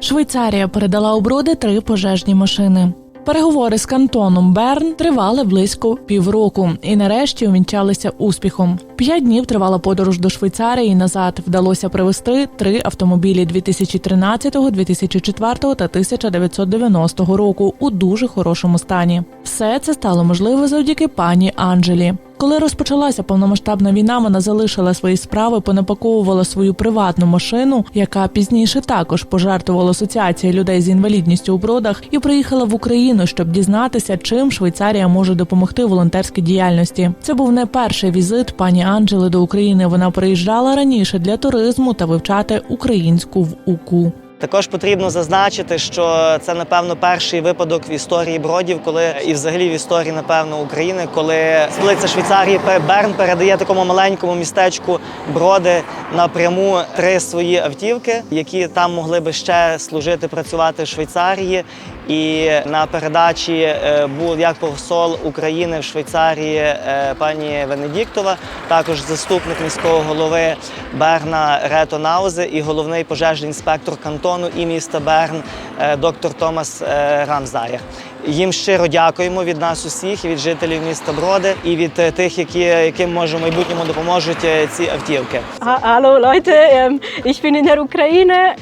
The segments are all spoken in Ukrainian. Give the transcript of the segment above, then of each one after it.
Швейцарія передала у броди три пожежні машини. Переговори з кантоном Берн тривали близько півроку і нарешті увінчалися успіхом. П'ять днів тривала подорож до Швейцарії назад. Вдалося привезти три автомобілі 2013, 2004 та 1990 року у дуже хорошому стані. Все це стало можливо завдяки пані Анджелі. Коли розпочалася повномасштабна війна, вона залишила свої справи, понапаковувала свою приватну машину, яка пізніше також пожертвувала асоціація людей з інвалідністю у бродах, і приїхала в Україну, щоб дізнатися, чим Швейцарія може допомогти волонтерській діяльності. Це був не перший візит пані Анджели до України. Вона приїжджала раніше для туризму та вивчати українську в УКУ. Також потрібно зазначити, що це напевно перший випадок в історії бродів, коли і взагалі в історії, напевно, України, коли столиця Швейцарії Берн передає такому маленькому містечку броди напряму три свої автівки, які там могли би ще служити, працювати в Швейцарії. І на передачі е, був як посол України в Швейцарії е, пані Венедіктова, також заступник міського голови Берна Рето Наузе і головний пожежний інспектор кантону і міста Берн е, доктор Томас Рамзаєр. Їм щиро дякуємо від нас усіх, від жителів міста Броди, і від тих, які, яким може в майбутньому допоможуть ці автівки. Hallo Leute, ähm, ich bin in der Ukraine.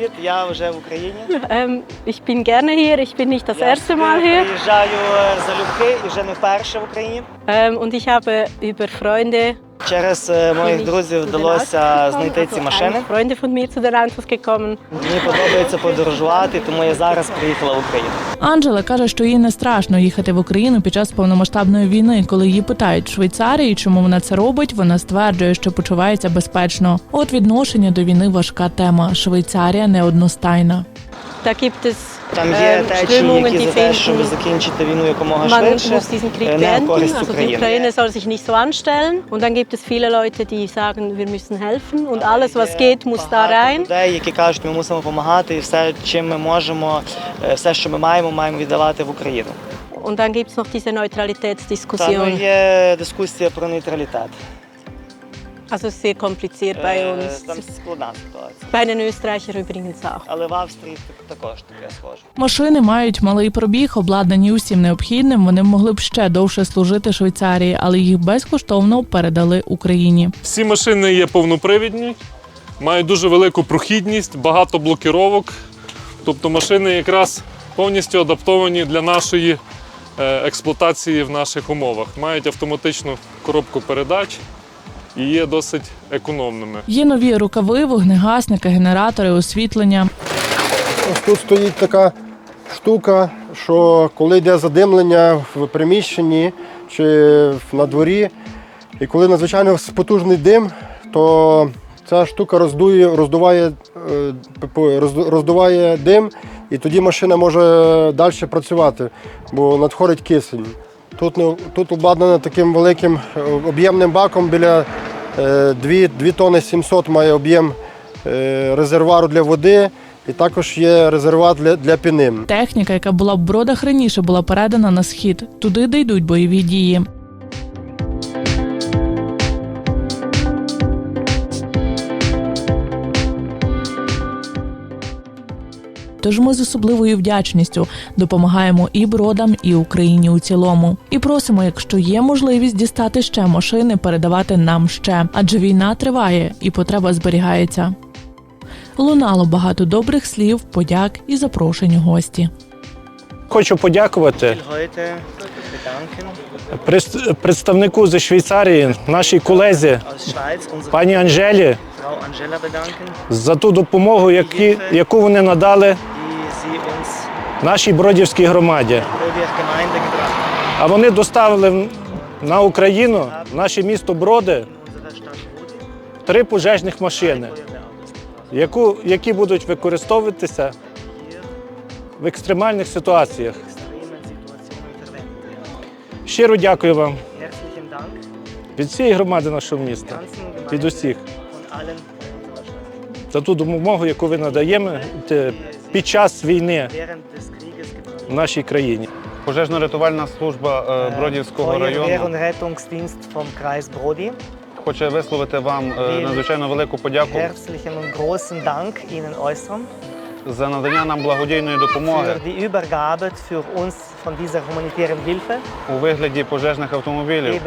Ähm, Привіт, я вже в Україні. ähm, ich bin gerne hier, ich bin nicht das Я erste Mal hier. приїжджаю е, залюбки і вже не вперше в Україні. Ähm, und ich habe über Freunde Через е, моїх друзів вдалося знайти ці машини. Freunde von mir zu den Autos gekommen. Мені подобається подорожувати, тому я зараз приїхала в Україну. Анджела каже, що їй не страшно їхати в Україну під час повномасштабної війни. Коли її питають в Швейцарії, чому вона це робить, вона стверджує, що почувається безпечно. От відношення до війни важка тема. Швейцарія неодностайна. Da gibt es Там є ähm, течії, Strömungen, які die за те, щоб finden, закінчити війну якомога man швидше, muss diesen Krieg е, не на beenden. користь Also die України. Ukraine soll sich nicht so anstellen. Und dann gibt es viele Leute, die sagen, wir müssen helfen und alles, was geht, muss da Багато rein. людей, які кажуть, ми мусимо допомагати, і все, чим ми можемо, е, все, що ми маємо, маємо віддавати в Україну. Und dann gibt es noch diese Та ну, Neutralitätsdiskussion. є дискусія про нейтралітет. Also es sehr kompliziert bei Е, uns. Там складна ситуація. Bei den Österreicher übrigens auch. Але в Австрії так- також таке схоже. Машини мають малий пробіг, обладнані усім необхідним. Вони могли б ще довше служити Швейцарії, але їх безкоштовно передали Україні. Всі машини є повнопривідні, мають дуже велику прохідність, багато блокіровок. Тобто машини якраз повністю адаптовані для нашої е, експлуатації в наших умовах. Мають автоматичну коробку передач і є досить економними. Є нові рукави, вогнегасники, генератори, освітлення. Ось тут стоїть така штука, що коли йде задимлення в приміщенні чи на дворі, і коли надзвичайно потужний дим, то ця штука роздує, роздуває, е, роздуває дим, і тоді машина може далі працювати, бо надходить кисень. Тут, тут обладнано таким великим е, об'ємним баком біля 2, 2 тонни 700 має об'єм е, резервуару для води. І також є резервуар для, для піним. Техніка, яка була в бродах раніше, була передана на схід, туди, де йдуть бойові дії. Тож ми з особливою вдячністю допомагаємо і бродам, і Україні у цілому. І просимо, якщо є можливість дістати ще машини, передавати нам ще, адже війна триває і потреба зберігається. Лунало багато добрих слів, подяк і запрошень у гості. Хочу подякувати представнику зі Швейцарії, нашій колезі, пані Анжелі, за ту допомогу, які, яку вони надали нашій бродівській громаді. А вони доставили на Україну, наше місто Броди, три пожежних машини, яку, які будуть використовуватися в екстремальних ситуаціях. Щиро дякую вам. Від всієї громади нашого міста, від усіх. за ту допомогу, яку ви надаєте під час війни в нашій країні. Пожежно-рятувальна служба е, Бродівського району. Und Rettungsdienst vom Kreis Brody. хоче висловити вам е, надзвичайно велику подяку За надання нам благодійної допомоги für die Übergabe für uns von dieser humanitären Hilfe. у вигляді пожежних автомобілів,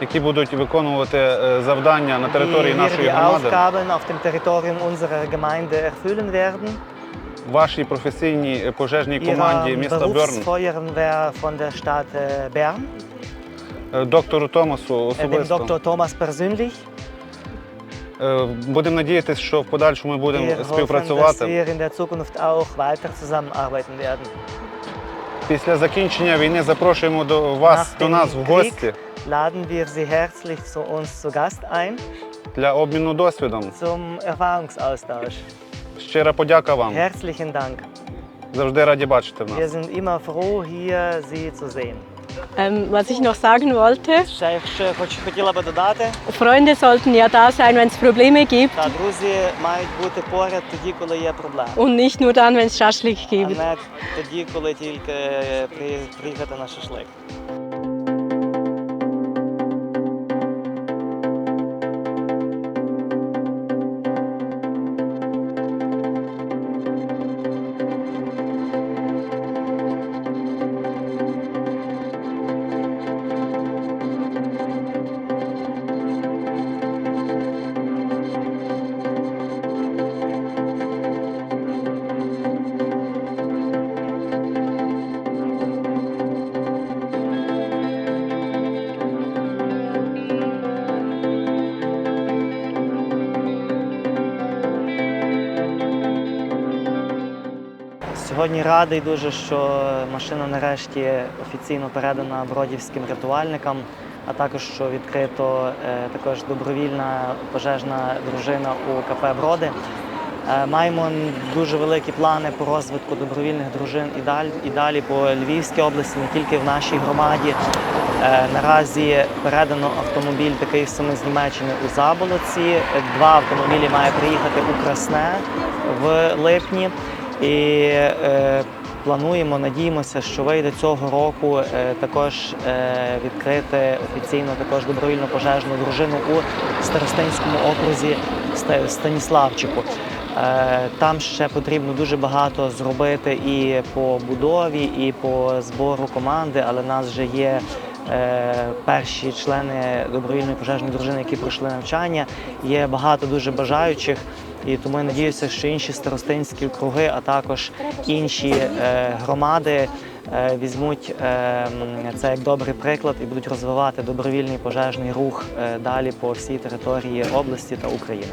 які будуть виконувати е, завдання на території нашої громади. Aufgaben auf dem Territorium unserer Gemeinde erfüllen werden. Вашій професійній е, пожежній команді міста Берн, äh, е, доктору Томасу äh, особисто. Будемо надіятися, що в подальшому ми будемо співпрацювати. Після закінчення війни запрошуємо до вас, до нас в гості laden wir Sie herzlich zu uns zu Gast ein для обміну досвідом. zum Erfahrungsaustausch. Щира подяка вам. Herzlichen Dank. Завжди раді бачити в Wir sind immer froh, hier Sie zu sehen. Ähm, was ich noch sagen wollte, Ще, ще хоч хотіла би додати, Freunde sollten ja da sein, wenn es Probleme gibt та друзі мають бути поряд тоді, коли є проблеми. und nicht nur dann, wenn es Schaschlik А gibt. Сьогодні радий дуже, що машина нарешті офіційно передана бродівським рятувальникам, а також що відкрито е, також добровільна пожежна дружина у КП Броди. Е, Маємо дуже великі плани по розвитку добровільних дружин і далі, і далі по Львівській області, не тільки в нашій громаді. Е, Наразі передано автомобіль такий самий з Німеччини у Заболоці. Два автомобілі має приїхати у Красне в липні. І е, плануємо, надіємося, що вийде цього року е, також е, відкрити офіційно також добровільну пожежну дружину у Старостинському окрузі Станіславчику. Е, Там ще потрібно дуже багато зробити і по будові, і по збору команди, але нас вже є е, перші члени добровільної пожежної дружини, які пройшли навчання. Є багато дуже бажаючих. І тому я надіюся, що інші старостинські округи, а також інші е, громади е, візьмуть е, це як добрий приклад і будуть розвивати добровільний пожежний рух далі по всій території області та України.